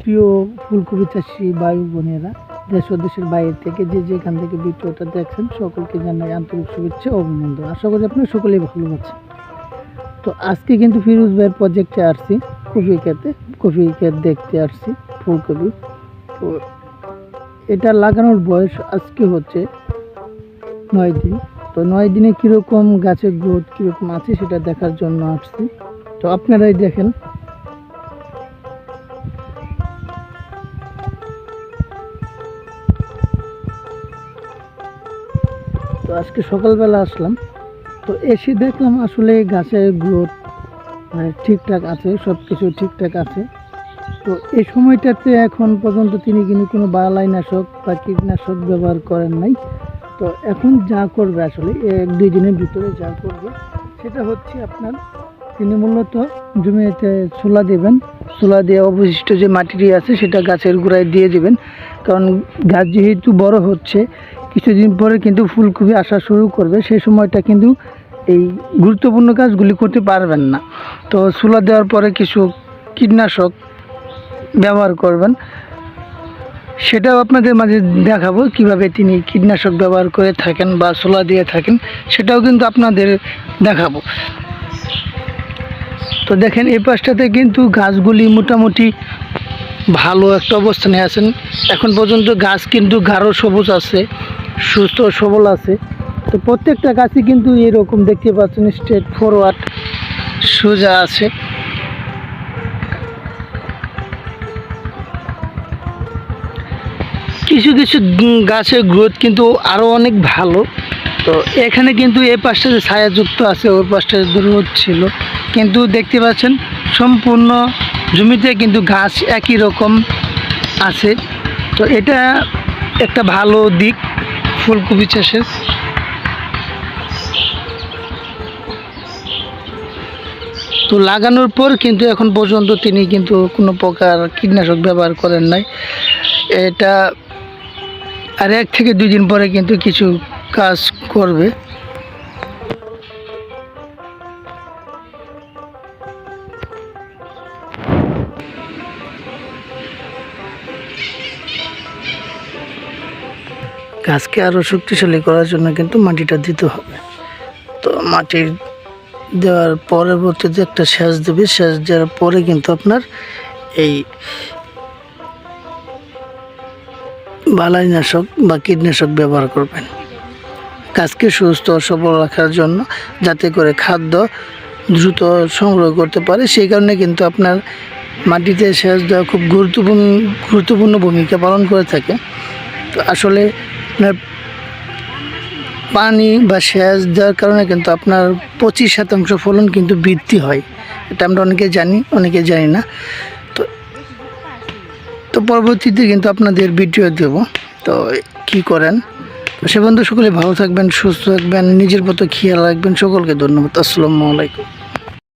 প্রিয় ফুলকপি চাষি বায়ু বোনেরা, দেশ ও দেশের বাইরে থেকে যে যেখান থেকে ভিডিওটা দেখছেন, সকলকে জানাই আন্তরিক শুভেচ্ছা অভিনন্দন। আশা করি আপনারা সকলেই ভালো আছেন। তো আজকে কিন্তু ফিরোজ ভাইয়ের প্রজেক্টে আসছি, কফি খেতে, কফি ক্ষেত দেখতে আসছি ফুলকপি। তো এটা লাগানোর বয়স আজকে হচ্ছে নয় দিন। তো নয় দিনে কীরকম গাছের গ্রোথ কীরকম আছে সেটা দেখার জন্য আসছি। তো আপনারাই দেখেন তো আজকে সকালবেলা আসলাম। তো এসে দেখলাম আসলে গাছের গ্রোথ ঠিকঠাক আছে সব কিছু ঠিকঠাক আছে। তো এই সময়টাতে এখন পর্যন্ত তিনি কিন্তু কোনো বালাইনাশক বা কীটনাশক ব্যবহার করেন নাই। তো এখন যা করবে আসলে, এক দুই দিনের ভিতরে যা করবে, সেটা হচ্ছে আপনার তিনি মূলত জমিতে চুলা দেবেন। চুলা দিয়ে অবশিষ্ট যে মাটিটি আছে, সেটা গাছের গোড়ায় দিয়ে দেবেন। কারণ গাছ যেহেতু বড় হচ্ছে কিছুদিন পরে কিন্তু ফুলকপি আসা শুরু করবে সেই সময়টা কিন্তু এই গুরুত্বপূর্ণ কাজগুলি করতে পারবেন না। তো ছোলা দেওয়ার পরে কিছু কীটনাশক ব্যবহার করবেন। সেটাও আপনাদের মাঝে দেখাবো কীভাবে তিনি কীটনাশক ব্যবহার করে থাকেন বা ছোলা দিয়ে থাকেন, সেটাও কিন্তু আপনাদের দেখাবো। তো দেখেন, এই পাশটাতে কিন্তু গাছগুলি মোটামুটি ভালো একটা অবস্থানে আছেন। এখন পর্যন্ত গাছ কিন্তু গাঢ় সবুজ আছে। সুস্থ সবল আছে। তো প্রত্যেকটা গাছই কিন্তু এরকম দেখতে পাচ্ছেন স্ট্রেট ফরওয়ার্ড সোজা আছে। কিছু কিছু গাছের গ্রোথ কিন্তু আরও অনেক ভালো। তো এখানে কিন্তু এই পাশটাতে ছায়াযুক্ত আছে ওর পাশটা রোদ ছিল। কিন্তু দেখতে পাচ্ছেন, সম্পূর্ণ জমিতে কিন্তু গাছ একই রকম আছে। তো এটা একটা ভালো দিক। ফুলকপি চাষের। তো লাগানোর পর কিন্তু এখন পর্যন্ত তিনি কিন্তু কোনো প্রকার কীটনাশক ব্যবহার করেন নাই। এটা আর এক থেকে দুই দিন পরে কিন্তু কিছু কাজ করবে। গাছকে আরও শক্তিশালী করার জন্য কিন্তু মাটিটা দিতে হবে। তো মাটি দেওয়ার পরবর্তীতে একটা সেচ দেবে। সেচ দেওয়ার পরে কিন্তু আপনার এই বালাইনাশক বা কীটনাশক ব্যবহার করবেন। গাছকে সুস্থ সবল রাখার জন্য যাতে করে খাদ্য দ্রুত সংগ্রহ করতে পারে, সেই কারণে কিন্তু আপনার মাটিতে সেচ দেওয়া খুব গুরুত্বপূর্ণ গুরুত্বপূর্ণ ভূমিকা পালন করে থাকে। তো আসলে আপনার পানি বা সেচ দেওয়ার কারণে কিন্তু আপনার পঁচিশ শতাংশ ফলন কিন্তু বৃদ্ধি হয়। এটা আমরা অনেকে জানি অনেকে জানি না। তো তো পরবর্তীতে কিন্তু আপনাদের ভিডিও দেব। তো কি করেন? সে বন্ধু, সকলে ভালো থাকবেন, সুস্থ থাকবেন, নিজের মতো খেয়াল রাখবেন। সকলকে ধন্যবাদ। আসসালামু আলাইকুম।